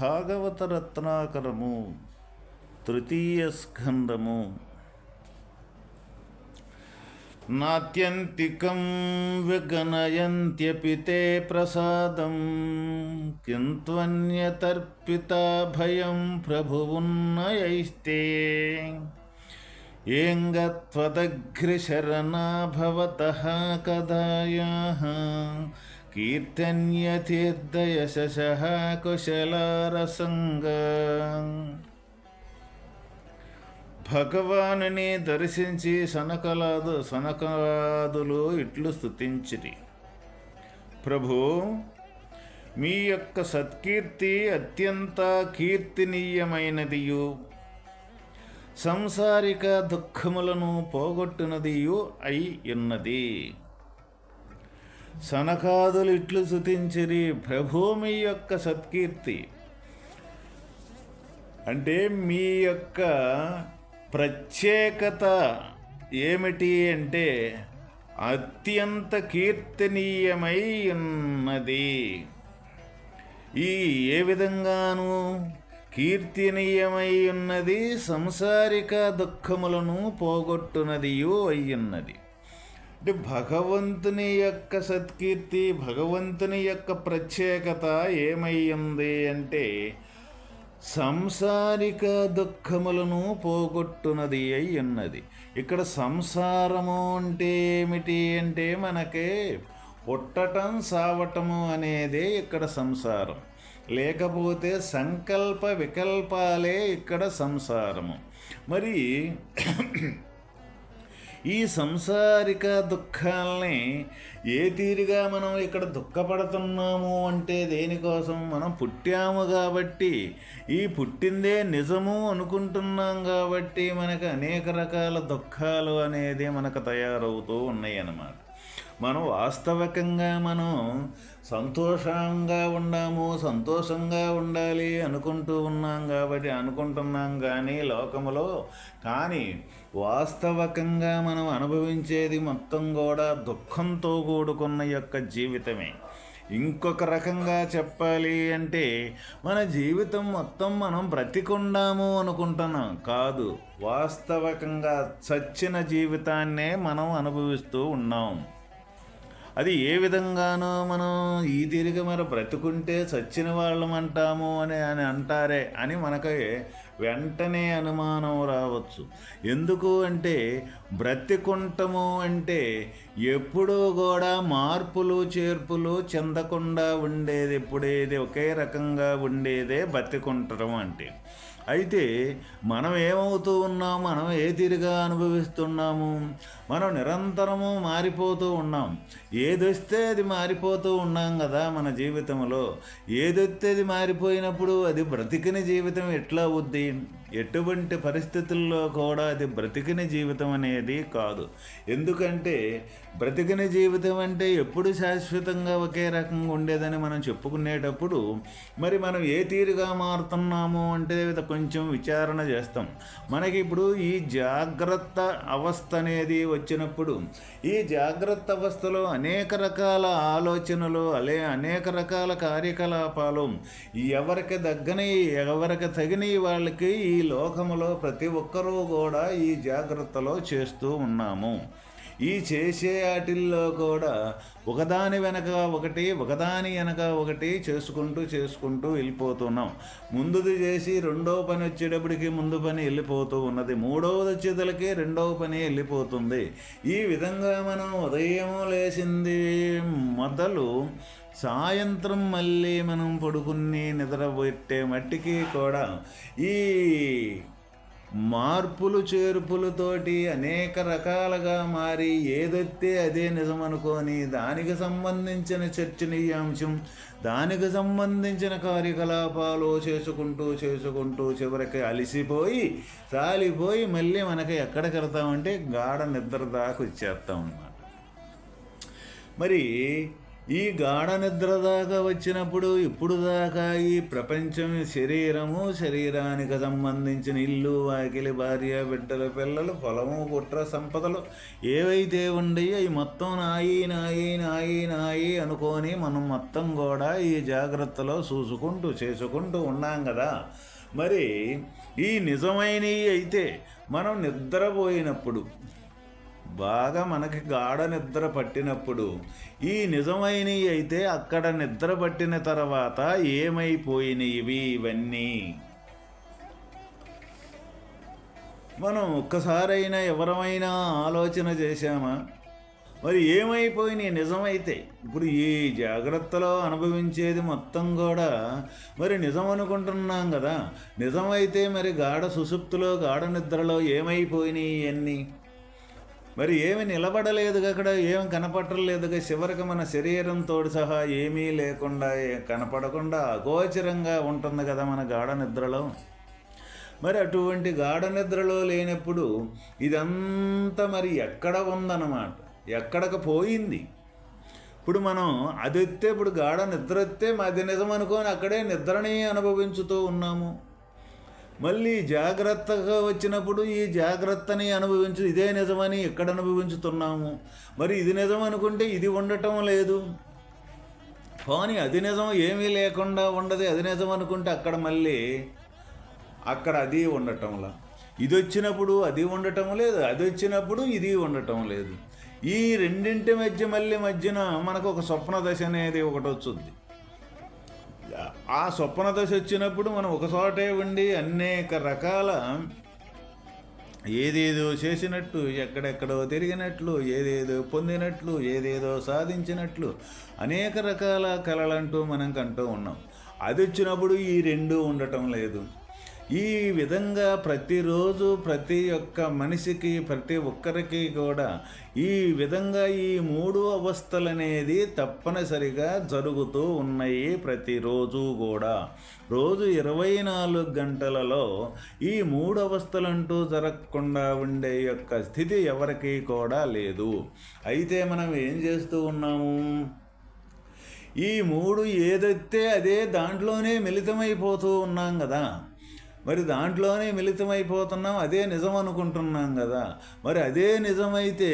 భాగవత రత్నాకరము తృతీయ స్కందము. నాత్యంతికం విగణయంత్యపి తే ప్రసాదం కింత్వన్యతర్పిత భయం ప్రభువున్నయైస్తే. ఏం గత్వదఘ్రిశరణా భవతः కీర్తన్యతీర్థయశశः కుశలారసంగ. భగవానుని దర్శించి సనకలాదు సనకాదులు ఇట్లు స్థుతించిరి ప్రభు మీ యొక్క సత్కీర్తి అత్యంత కీర్తినీయమైనదియు. సంసారిక దుఃఖములను పోగొట్టునదియు అయి ఉన్నది. సనకాదులు ఇట్లు శుతించిరి ప్రభూమి యొక్క సత్కీర్తి. అంటే మీ యొక్క ప్రత్యేకత ఏమిటి అంటే అత్యంత కీర్తనీయమై ఉన్నది. ఈ ఏ విధంగాను కీర్తనీయమై ఉన్నది సంసారిక దుఃఖములను పోగొట్టునదియు అయ్యున్నది. అంటే భగవంతుని యొక్క సత్కీర్తి భగవంతుని యొక్క ప్రత్యేకత ఏమయ్యింది అంటే సంసారిక దుఃఖములను పోగొట్టునది అయి ఉన్నది. ఇక్కడ సంసారము అంటే ఏమిటి అంటే మనకే పుట్టటం సావటము అనేదే ఇక్కడ సంసారం. లేకపోతే సంకల్ప వికల్పాలే ఇక్కడ సంసారము. మరి ఈ సంసారిక దుఃఖాలని ఏ తీరుగా మనం ఇక్కడ దుఃఖపడుతున్నాము అంటే దేనికోసం? మనం పుట్టాము కాబట్టి ఈ పుట్టిందే నిజము అనుకుంటున్నాం కాబట్టి మనకు అనేక రకాల దుఃఖాలు అనేది మనకు తయారవుతూ ఉన్నాయి అన్నమాట మనం వాస్తవికంగా మనం సంతోషంగా ఉన్నాము సంతోషంగా ఉండాలి అనుకుంటూ ఉన్నాం కాబట్టి అనుకుంటున్నాం కానీ లోకములో కానీ వాస్తవికంగా మనం అనుభవించేది మొత్తం కూడా దుఃఖంతో కూడుకున్న యొక్క జీవితమే. ఇంకొక రకంగా చెప్పాలి అంటే మన జీవితం మొత్తం మనం బ్రతికుండాము అనుకుంటున్నాం. కాదు వాస్తవికంగా చచ్చిన జీవితాన్నే మనం అనుభవిస్తూ ఉన్నాం. అది ఏ విధంగానో మనం ఈ తిరిగి మరి బ్రతుకుంటే చచ్చిన వాళ్ళం అంటాము అని అని అంటారే అని మనకి వెంటనే అనుమానం రావచ్చు. ఎందుకు అంటే బ్రతికుంటము అంటే ఎప్పుడూ కూడా మార్పులు చేర్పులు చెందకుండా ఉండేది ఎప్పుడేది ఒకే రకంగా ఉండేదే బ్రతికుంటడం అంటే. అయితే మనం ఏమవుతూ ఉన్నాం? మనం ఏ తీరుగా అనుభవిస్తున్నాము? మనం నిరంతరము మారిపోతూ ఉన్నాం. ఏదొస్తే అది మారిపోతూ ఉన్నాం కదా మన జీవితంలో. ఏదొస్తే అది మారిపోయినప్పుడు అది బ్రతికిన జీవితం ఎట్లా అవుద్ది? ఎటువంటి పరిస్థితుల్లో కూడా అది బ్రతికిన జీవితం అనేది కాదు. ఎందుకంటే బ్రతికిన జీవితం అంటే ఎప్పుడు శాశ్వతంగా ఒకే రకంగా ఉండేదని మనం చెప్పుకునేటప్పుడు మరి మనం ఏ తీరుగా మారుతున్నాము అంటే కొంచెం విచారణ చేస్తాం. మనకి ఇప్పుడు ఈ జాగ్రత్త అవస్థ అనేది వచ్చినప్పుడు ఈ జాగ్రత్త అవస్థలో అనేక రకాల ఆలోచనలు అలే అనేక రకాల కార్యకలాపాలు ఎవరికి దగ్గని ఎవరికి తగిన వాళ్ళకి ఈ లోకములో ప్రతి ఒక్కరూ కూడా ఈ జాగ్రత్తలో చేస్తూ ఉన్నాము. ఈ చేసే వాటిల్లో కూడా ఒకదాని వెనక ఒకటి ఒకదాని వెనక ఒకటి చేసుకుంటూ చేసుకుంటూ వెళ్ళిపోతున్నాం. ముందుది చేసి రెండవ పని వచ్చేటప్పటికి ముందు పని వెళ్ళిపోతూ ఉన్నది. మూడవది వచ్చేతలకి రెండవ పని వెళ్ళిపోతుంది. ఈ విధంగా మనం ఉదయం లేచింది మొదలు సాయంత్రం మళ్ళీ మనం పడుకుని నిద్రపోట్టే మట్టికి కూడా ఈ మార్పులు చేర్పులతోటి అనేక రకాలుగా మారి ఏదైతే అదే నిజం అనుకొని దానికి సంబంధించిన చర్చనీయాంశం దానికి సంబంధించిన కార్యకలాపాలు చేసుకుంటూ చేసుకుంటూ చివరికి అలిసిపోయి సాలిపోయి మళ్ళీ మనకి ఎక్కడికి వెళ్తామంటే గాఢ నిద్ర దాకా వచ్చేస్తాం అన్నమాట. మరి ఈ గాఢ నిద్ర దాకా వచ్చినప్పుడు ఇప్పుడు దాకా ఈ ప్రపంచం శరీరము శరీరానికి సంబంధించిన ఇల్లు వాకిలి భార్య బిడ్డలు పిల్లలు పొలము కుట్ర సంపదలు ఏవైతే ఉండయో అవి మొత్తం నాయి నాయి నాయి నాయి అనుకొని మనం మొత్తం కూడా ఈ జాగ్రత్తలో చూసుకుంటూ చేసుకుంటూ ఉన్నాం కదా. మరి ఈ నిజమైనవి అయితే మనం నిద్రపోయినప్పుడు బాగా మనకి గాఢ నిద్ర పట్టినప్పుడు ఈ నిజమైనవి అయితే అక్కడ నిద్ర పట్టిన తర్వాత ఏమైపోయినవి ఇవన్నీ? మనం ఒక్కసారైనా ఎవరమైనా ఆలోచన చేశామా? మరి ఏమైపోయినాయి నిజమైతే? ఇప్పుడు ఈ జాగ్రత్తలో అనుభవించేది మొత్తం కూడా మరి నిజం అనుకుంటున్నాం కదా. నిజమైతే మరి గాఢ సుసుప్తిలో గాఢ నిద్రలో ఏమైపోయినాయి అన్నీ మరి ఏమి నిలబడలేదు అక్కడ ఏం కనపడలేదుగా చివరికి మన శరీరంతో సహా ఏమీ లేకుండా కనపడకుండా అగోచరంగా ఉంటుంది కదా మన గాఢ నిద్రలో. మరి అటువంటి గాఢ నిద్రలో లేనప్పుడు ఇదంతా మరి ఎక్కడ ఉందన్నమాట? ఎక్కడికి పోయింది? ఇప్పుడు మనం అది ఎత్తే ఇప్పుడు గాఢ నిద్ర ఎత్తే అది నిజం అనుకొని అక్కడే నిద్రని అనుభవించుతూ ఉన్నాము. మళ్ళీ జాగ్రత్తగా వచ్చినప్పుడు ఈ జాగ్రత్తని అనుభవించు ఇదే నిజమని ఎక్కడ అనుభవించుతున్నాము? మరి ఇది నిజం అనుకుంటే ఇది ఉండటం లేదు. పోనీ అది నిజం ఏమీ లేకుండా ఉండదు. అది నిజం అనుకుంటే అక్కడ మళ్ళీ అక్కడ అది ఉండటంలా. ఇది వచ్చినప్పుడు అది ఉండటం లేదు. అది వచ్చినప్పుడు ఇది ఉండటం లేదు. ఈ రెండింటి మధ్య మళ్ళీ మధ్యన మనకు ఒక స్వప్న దశ అనేది ఒకటి వచ్చింది ఆ స్వప్న దశ వచ్చినప్పుడు మనం ఒక చోటే ఉండి అనేక రకాల ఏదేదో చేసినట్టు ఎక్కడెక్కడో తిరిగినట్లు ఏదేదో పొందినట్లు ఏదేదో సాధించినట్లు అనేక రకాల కళలంటూ మనం కంటూ ఉన్నాం. అది వచ్చినప్పుడు ఈ రెండు ఉండటం లేదు. ఈ విధంగా ప్రతిరోజు ప్రతి ఒక్క మనిషికి ప్రతి ఒక్కరికి కూడా ఈ విధంగా ఈ మూడు అవస్థలు అనేది తప్పనిసరిగా జరుగుతూ ఉన్నాయి ప్రతిరోజు కూడా. రోజు ఇరవై నాలుగు గంటలలో ఈ మూడు అవస్థలంటూ జరగకుండా ఉండే యొక్క స్థితి ఎవరికి కూడా లేదు. అయితే మనం ఏం చేస్తూ ఉన్నాము? ఈ మూడు ఏదైతే అదే దాంట్లోనే మిళితమైపోతూ ఉన్నాం కదా. మరి దాంట్లోనే మిళితమైపోతున్నాం అదే నిజం అనుకుంటున్నాం కదా. మరి అదే నిజమైతే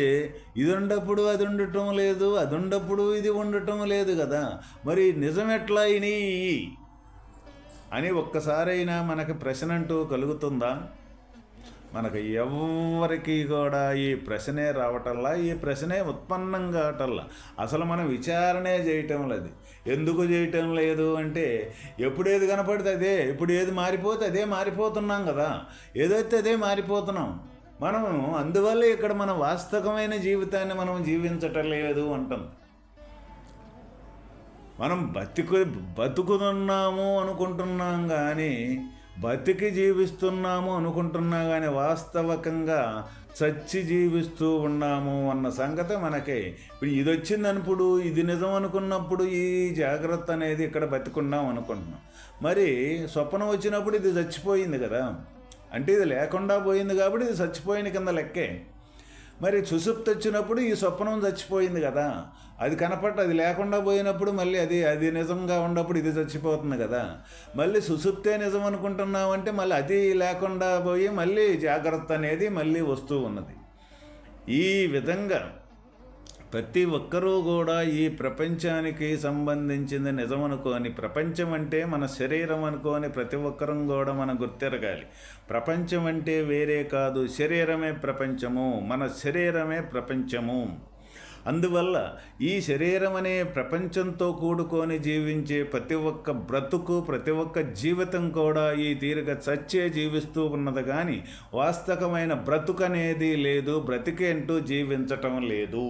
ఇది ఉండప్పుడు అది ఉండటం లేదు అది ఉండప్పుడు ఇది ఉండటం లేదు కదా. మరి నిజం ఎట్లా అయినాయి అని ఒక్కసారైనా మనకి ప్రశ్న అంటూ కలుగుతుందా? మనకు ఎవరికి కూడా ఈ ప్రశ్నే రావటంలా ఈ ప్రశ్నే ఉత్పన్నం కావటంలా. అసలు మనం విచారణే చేయటం లేదు. ఎందుకు చేయటం లేదు అంటే ఎప్పుడు ఏది కనపడితే అదే ఇప్పుడు ఏది మారిపోతే అదే మారిపోతున్నాం కదా. ఏదైతే అదే మారిపోతున్నాం మనం అందువల్ల ఇక్కడ మన వాస్తవమైన జీవితాన్ని మనం జీవించటం లేదు అంటాం. మనం బతికు బతుకుతున్నాము అనుకుంటున్నాం కానీ బతికి జీవిస్తున్నాము అనుకుంటున్నా కానీ వాస్తవకంగా చచ్చి జీవిస్తూ ఉన్నాము అన్న సంగతి మనకి. ఇప్పుడు ఇది వచ్చిందనుప్పుడు ఇది నిజం అనుకున్నప్పుడు ఈ జాగ్రత్త అనేది ఇక్కడ బతికున్నాం అనుకుంటున్నాం. మరి స్వప్నం వచ్చినప్పుడు ఇది చచ్చిపోయింది కదా. అంటే ఇది లేకుండా పోయింది కాబట్టి ఇది చచ్చిపోయిన కింద లెక్కే. మరి సుసుప్తి వచ్చినప్పుడు ఈ స్వప్నం చచ్చిపోయింది కదా. అది కనపడ్డ అది లేకుండా పోయినప్పుడు మళ్ళీ అది అది నిజంగా ఉన్నప్పుడు ఇది చచ్చిపోతుంది కదా. మళ్ళీ సుసుప్తే నిజం అనుకుంటున్నామంటే మళ్ళీ అది లేకుండా పోయి మళ్ళీ జాగ్రత్త అనేది మళ్ళీ వస్తూ ఉన్నది. ఈ విధంగా ప్రతి ఒక్కరూ కూడా ఈ ప్రపంచానికి సంబంధించింది నిజం అనుకోని ప్రపంచం అంటే మన శరీరం అనుకోని ప్రతి ఒక్కరం కూడా మనం గుర్తిరగాలి. ప్రపంచం అంటే వేరే కాదు శరీరమే ప్రపంచము మన శరీరమే ప్రపంచము. అందువల్ల ఈ శరీరం అనే ప్రపంచంతో కూడుకొని జీవించే ప్రతి ఒక్క బ్రతుకు ప్రతి ఒక్క జీవితం కూడా ఈ తీరుగా చచ్చే జీవిస్తూ ఉన్నది కానీ వాస్తవమైన బ్రతుకనేది లేదు బ్రతికేంటూ జీవించటం లేదు.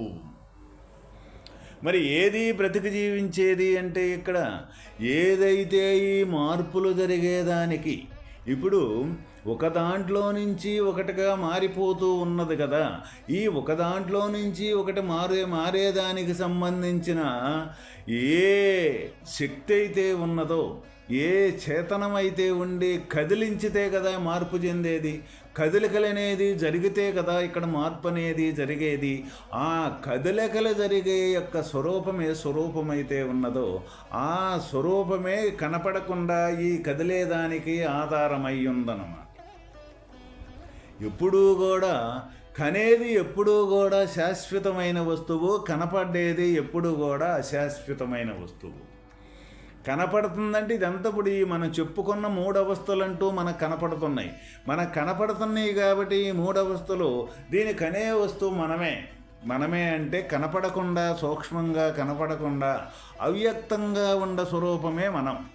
మరి ఏది బ్రతికి జీవించేది అంటే ఇక్కడ ఏదైతే ఈ మార్పులు జరిగేదానికి ఇప్పుడు ఒక దాంట్లో నుంచి ఒకటిగా మారిపోతూ ఉన్నది కదా ఈ ఒక దాంట్లో నుంచి ఒకటి మారే మారేదానికి సంబంధించిన ఏ శక్తి అయితే ఉన్నదో ఏ చేతనమైతే ఉండి కదిలించితే కదా మార్పు చెందేది? కదలికలనేది జరిగితే కదా ఇక్కడ మార్పు అనేది జరిగేది. ఆ కదలికలు జరిగే యొక్క స్వరూపమే స్వరూపమైతే ఉన్నదో ఆ స్వరూపమే కనపడకుండా ఈ కదిలేదానికి ఆధారమై ఉందన్నమాట ఎప్పుడూ కూడా కనేది ఎప్పుడూ కూడా శాశ్వతమైన వస్తువు కనపడేది ఎప్పుడూ కూడా అశాశ్వతమైన వస్తువు. కనపడుతుందంటే ఇదంతా ఇప్పుడు మనం చెప్పుకున్న మూడు అవస్థలంటూ మనకు కనపడుతున్నాయి. మనకు కనపడుతున్నాయి కాబట్టి ఈ మూడు అవస్థలు దీని కనే వస్తువు మనమే. మనమే అంటే కనపడకుండా సూక్ష్మంగా కనపడకుండా అవ్యక్తంగా ఉన్న స్వరూపమే మనం.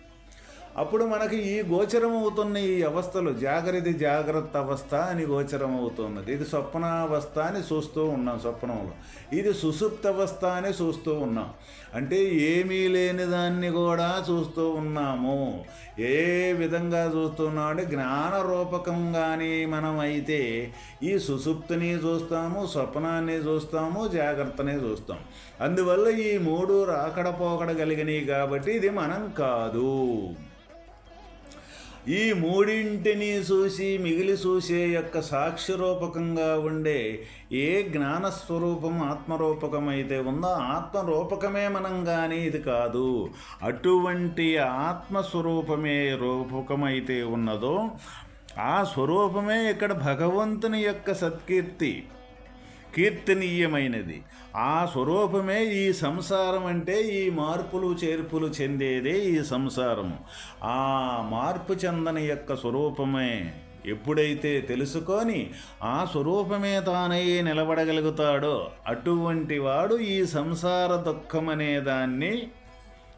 అప్పుడు మనకి ఈ గోచరం అవుతున్న ఈ అవస్థలు జాగ్రత్త జాగ్రత్త అవస్థ అని గోచరం అవుతున్నది ఇది స్వప్నావస్థ అని చూస్తూ ఉన్నాం స్వప్నంలో. ఇది సుసుప్త అవస్థ అని చూస్తూ ఉన్నాం. అంటే ఏమీ లేని దాన్ని కూడా చూస్తూ ఉన్నాము. ఏ విధంగా చూస్తున్నాడు జ్ఞాన రూపకంగానే మనం అయితే ఈ సుసుప్తిని చూస్తాము స్వప్నాన్ని చూస్తాము జాగ్రత్తని చూస్తాం. అందువల్ల ఈ మూడు రాకడపోకడ కలిగినాయి కలిగినవి కాబట్టి ఇది మనం కాదు. ఈ మూడింటిని చూసి మిగిలి చూసే యొక్క సాక్షిరూపకంగా ఉండే ఏ జ్ఞానస్వరూపం ఆత్మరూపకమైతే ఉందో ఆత్మరూపకమే మనం కానీ ఇది కాదు. అటువంటి ఆత్మస్వరూపమే రూపకమైతే ఉన్నదో ఆ స్వరూపమే ఇక్కడ భగవంతుని యొక్క సత్కీర్తి. కీర్తనీయమైనది. ఆ స్వరూపమే ఈ సంసారం అంటే ఈ మార్పులు చేర్పులు చెందేదే ఈ సంసారము ఆ మార్పు చెందని యొక్క స్వరూపమే ఎప్పుడైతే తెలుసుకొని ఆ స్వరూపమే తానై నిలబడగలుగుతాడో అటువంటి వాడు ఈ సంసార దుఃఖమనే దాన్ని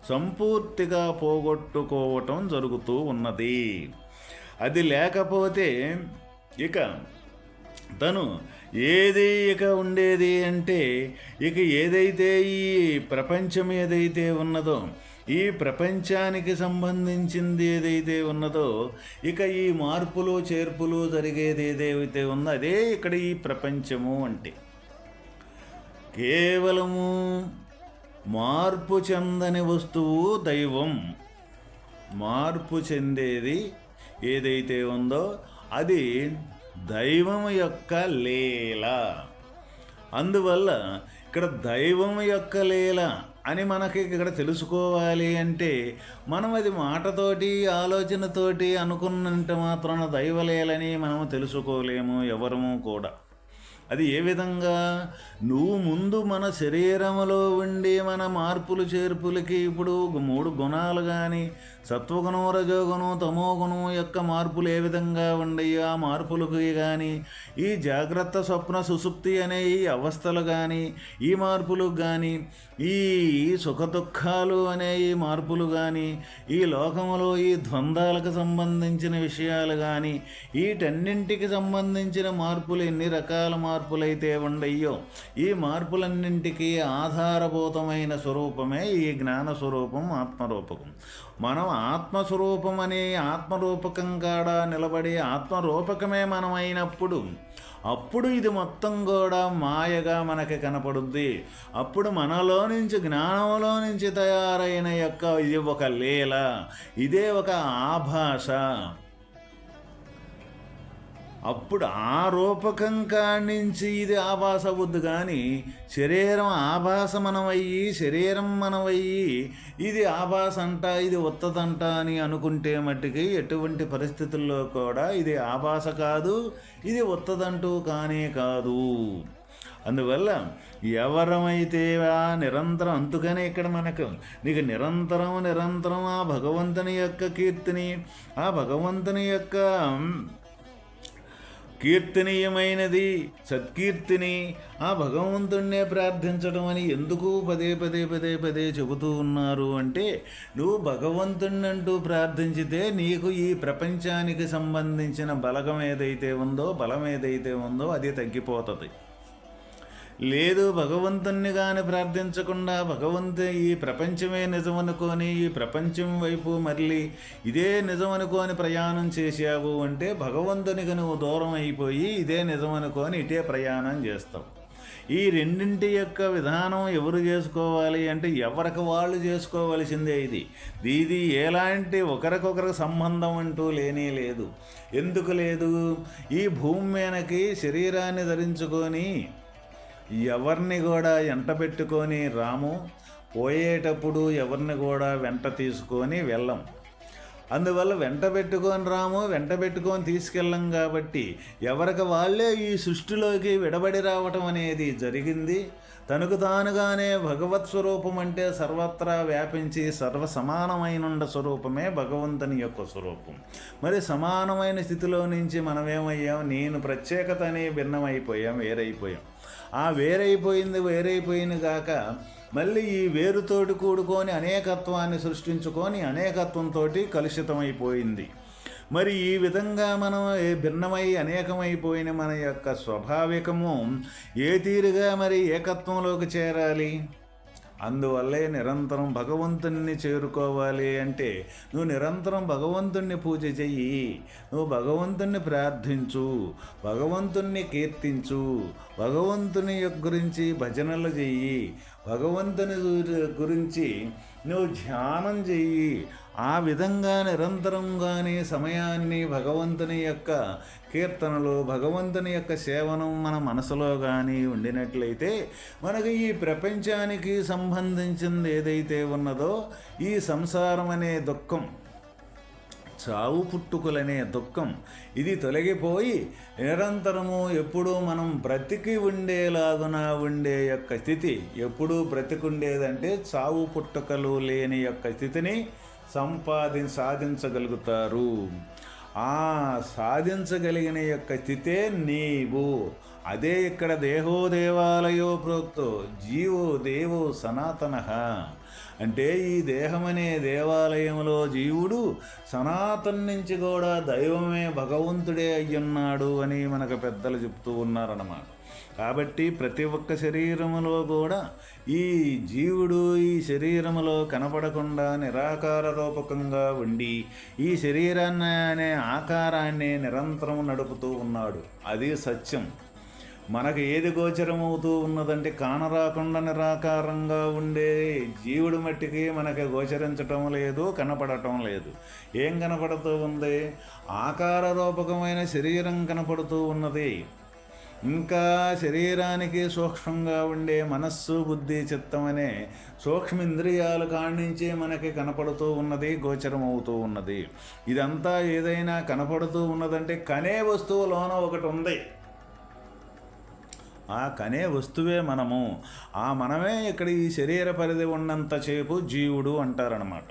సంపూర్తిగా పోగొట్టుకోవటం జరుగుతూ ఉన్నది. అది లేకపోతే ఇక తను ఏది ఇక ఉండేది అంటే ఇక ఏదైతే ఈ ప్రపంచం ఏదైతే ఉన్నదో ఈ ప్రపంచానికి సంబంధించింది ఏదైతే ఉన్నదో ఇక ఈ మార్పులు చేర్పులు జరిగేది ఏదైతే ఉందో అదే ఇక్కడ ఈ ప్రపంచము అంటే. కేవలము మార్పు చెందని వస్తువు దైవం. మార్పు చెందేది ఏదైతే ఉందో అది దైవం యొక్క లీల. అందువల్ల ఇక్కడ దైవం యొక్క లీల అని మనకి ఇక్కడ తెలుసుకోవాలి అంటే మనం అది మాటతోటి ఆలోచనతోటి అనుకున్నంత మాత్రాన దైవలేలని మనం తెలుసుకోలేము ఎవరము కూడా. అది ఏ విధంగా? నువ్వు ముందు మన శరీరంలో ఉండి మన మార్పులు చేర్పులకి ఇప్పుడు మూడు గుణాలు కానీ సత్వగుణం రజోగుణం తమోగుణం యొక్క మార్పులు ఏ విధంగా ఉండయి ఆ మార్పులకు కానీ ఈ జాగ్రత్త స్వప్న సుసుప్తి అనే ఈ అవస్థలు కానీ ఈ మార్పులకు కానీ ఈ సుఖదుఖాలు అనే ఈ మార్పులు కానీ ఈ లోకములో ఈ ద్వంద్వాలకు సంబంధించిన విషయాలు కానీ వీటన్నింటికి సంబంధించిన మార్పులు ఎన్ని రకాల మార్పులైతే ఉండయ్యో. ఈ మార్పులన్నింటికీ ఆధారభూతమైన స్వరూపమే ఈ జ్ఞాన స్వరూపం ఆత్మరూపకం. మనం ఆత్మస్వరూపం అనే ఆత్మరూపకం కాడ నిలబడి ఆత్మరూపకమే మనం అయినప్పుడు అప్పుడు ఇది మొత్తం కూడా మాయగా మనకి కనపడుద్ది. అప్పుడు మనలో నుంచి జ్ఞానంలో నుంచి తయారైన యొక్క ఇది ఒక లీల ఇదే ఒక ఆభాష. అప్పుడు ఆ రూపకం కానించి ఇది ఆభాస వద్దు కానీ శరీరం ఆభాస మనమయ్యి శరీరం మనమయ్యి ఇది ఆభాస అంట ఇది ఉత్తదంట అని అనుకుంటే మట్టుకి ఎటువంటి పరిస్థితుల్లో కూడా ఇది ఆభాస కాదు ఇది ఉత్తదంటూ కానే కాదు. అందువల్ల ఎవరమైతే ఆ నిరంతరం అందుకనే ఇక్కడ మనకు నీకు నిరంతరం నిరంతరం ఆ భగవంతుని యొక్క కీర్తిని ఆ భగవంతుని యొక్క కీర్తనీయమైనది. సత్కీర్తిని ఆ భగవంతుణ్ణే ప్రార్థించడం అని ఎందుకు పదే పదే పదే పదే చెబుతూ ఉన్నారు అంటే నువ్వు భగవంతుణ్ణంటూ ప్రార్థించితే నీకు ఈ ప్రపంచానికి సంబంధించిన బలగం ఏదైతే ఉందో బలం ఏదైతే ఉందో అది తగ్గిపోతుంది. లేదు భగవంతుణ్ణి కానీ ప్రార్థించకుండా భగవంతు ఈ ప్రపంచమే నిజమనుకొని ఈ ప్రపంచం వైపు మళ్ళీ ఇదే నిజమనుకొని ప్రయాణం చేశావు అంటే భగవంతునికి నువ్వు దూరం అయిపోయి ఇదే నిజమనుకొని ఇటే ప్రయాణం చేస్తావు. ఈ రెండింటి యొక్క విధానం ఎవరు చేసుకోవాలి అంటే ఎవరికి వాళ్ళు చేసుకోవలసిందే ఇది. ఇది ఎలాంటి ఒకరికొకరికి సంబంధం అంటూ లేనే లేదు. ఎందుకు లేదు? ఈ భూమి మీదకి శరీరాన్ని ధరించుకొని ఎవరిని కూడా ఎంట పెట్టుకొని రాము పోయేటప్పుడు ఎవరిని కూడా వెంట తీసుకొని వెళ్ళం. అందువల్ల వెంట పెట్టుకొని రాము వెంట పెట్టుకొని తీసుకెళ్ళం కాబట్టి ఎవరికి వాళ్ళే ఈ సృష్టిలోకి విడబడి రావటం అనేది జరిగింది. తనకు తానుగానే భగవత్ స్వరూపం అంటే సర్వత్రా వ్యాపించి సర్వ సమానమైన స్వరూపమే భగవంతుని యొక్క స్వరూపం. మరి సమానమైన స్థితిలో నుంచి మనమేమయ్యాం? నేను ప్రత్యేకత అనే భిన్నమైపోయాం వేరైపోయాం. ఆ వేరైపోయింది వేరైపోయింది కాక మళ్ళీ ఈ వేరుతోటి కూడుకొని అనేకత్వాన్ని సృష్టించుకొని అనేకత్వంతో కలుషితమైపోయింది. మరి ఈ విధంగా మనం భిన్నమై అనేకమైపోయిన మన యొక్క స్వాభావికము ఏ తీరుగా మరి ఏకత్వంలోకి చేరాలి? అందువల్లే నిరంతరం భగవంతుణ్ణి చేరుకోవాలి అంటే నువ్వు నిరంతరం భగవంతుణ్ణి పూజ చెయ్యి నువ్వు భగవంతుణ్ణి ప్రార్థించు భగవంతుణ్ణి కీర్తించు భగవంతుని యొక్క గురించి భజనలు చెయ్యి భగవంతుని గురించి నువ్వు ధ్యానం చెయ్యి ఆ విధంగా నిరంతరంగానే సమయాన్ని భగవంతుని యొక్క కీర్తనలు భగవంతుని యొక్క సేవనం మన మనసులో కానీ ఉండినట్లయితే మనకు ఈ ప్రపంచానికి సంబంధించింది ఏదైతే ఉన్నదో ఈ సంసారం అనే దుఃఖం చావు పుట్టుకులనే దుఃఖం ఇది తొలగిపోయి నిరంతరము ఎప్పుడూ మనం బ్రతికి ఉండేలాగున ఉండే యొక్క స్థితి ఎప్పుడూ బ్రతికుండేదంటే చావు పుట్టుకలు లేని యొక్క స్థితిని సంపాది సాధించగలుగుతారు. ఆ సాధించగలిగిన యొక్క స్థితే నీవు. అదే ఇక్కడ దేహో దేవాలయో ప్రోక్తో జీవో దేవో సనాతన. అంటే ఈ దేహమనే దేవాలయంలో జీవుడు సనాతన్ నుంచి కూడా దైవమే భగవంతుడే అయ్యున్నాడు అని మనకు పెద్దలు చెప్తూ ఉన్నారన్నమాట. కాబట్టి ప్రతి ఒక్క శరీరములో కూడా ఈ జీవుడు ఈ శరీరములో కనపడకుండా నిరాకార రూపకంగా ఉండి ఈ శరీరాన్ని అనే ఆకారాన్ని నిరంతరం నడుపుతూ ఉన్నాడు. అది సత్యం. మనకు ఏది గోచరమవుతూ ఉన్నదంటే కానరాకుండా నిరాకారంగా ఉండే జీవుడు మట్టికి మనకి గోచరించటం లేదు కనపడటం లేదు. ఏం కనపడుతూ ఉంది? ఆకార రూపకమైన శరీరం కనపడుతూ ఉన్నది. ఇంకా శరీరానికి సూక్ష్మంగా ఉండే మనస్సు బుద్ధి చిత్తం అనే సూక్ష్మేంద్రియాలు కాణించి మనకి కనపడుతూ ఉన్నది గోచరం అవుతూ ఉన్నది. ఇదంతా ఏదైనా కనపడుతూ ఉన్నదంటే కనే వస్తువులోన ఒకటి ఉంది. ఆ కనే వస్తువే మనము. ఆ మనమే ఇక్కడ ఈ శరీర పరిధి ఉన్నంతసేపు జీవుడు అంటారనమాట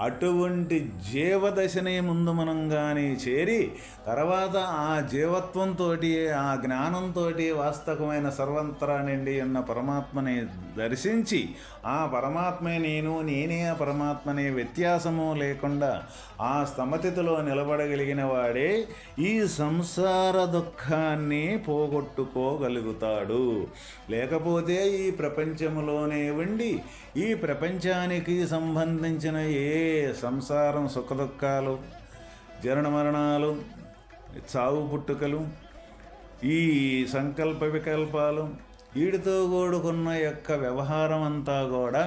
అటువంటి జీవదశనే ముందు మనం కానీ చేరి తర్వాత ఆ జీవత్వంతో ఆ జ్ఞానంతో వాస్తవమైన సర్వంతరా నిండి ఉన్న పరమాత్మని దర్శించి ఆ పరమాత్మే నేను నేనే ఆ పరమాత్మనే వ్యత్యాసము లేకుండా ఆ స్థమతిలో నిలబడగలిగిన వాడే ఈ సంసార దుఃఖాన్ని పోగొట్టుకోగలుగుతాడు. లేకపోతే ఈ ప్రపంచంలోనే ఉండి ఈ ప్రపంచానికి సంబంధించిన ఏ సంసారం సుఖదుఖాలు జనన మరణాలు చావు పుట్టుకలు ఈ సంకల్ప వికల్పాలు వీడితో కూడుకున్న యొక్క వ్యవహారం అంతా కూడా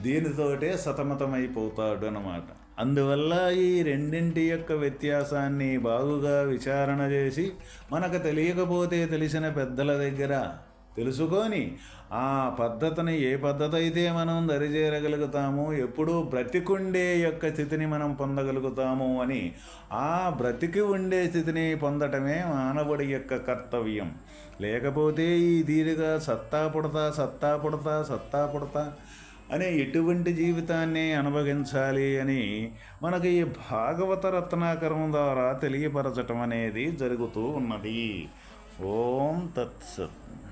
దీనితోటే సతమతమైపోతాడు అన్నమాట అందువల్ల ఈ రెండింటి యొక్క వ్యత్యాసాన్ని బాగుగా విచారణ చేసి మనకు తెలియకపోతే తెలిసిన పెద్దల దగ్గర తెలుసుకొని ఆ పద్ధతిని ఏ పద్ధతి అయితే మనం దరిచేరగలుగుతామో ఎప్పుడూ బ్రతికుండే యొక్క స్థితిని మనం పొందగలుగుతాము అని ఆ బ్రతికి ఉండే స్థితిని పొందటమే మానవుడి యొక్క కర్తవ్యం. లేకపోతే ఈ దీనిగా సత్తా పుడతా సత్తా పుడతా సత్తా పుడతా అనే ఎటువంటి జీవితాన్ని అనుభవించాలి అని మనకి ఈ భాగవత రత్నాకరం ద్వారా తెలియపరచటం అనేది జరుగుతూ ఉన్నది. ఓం తత్సత్.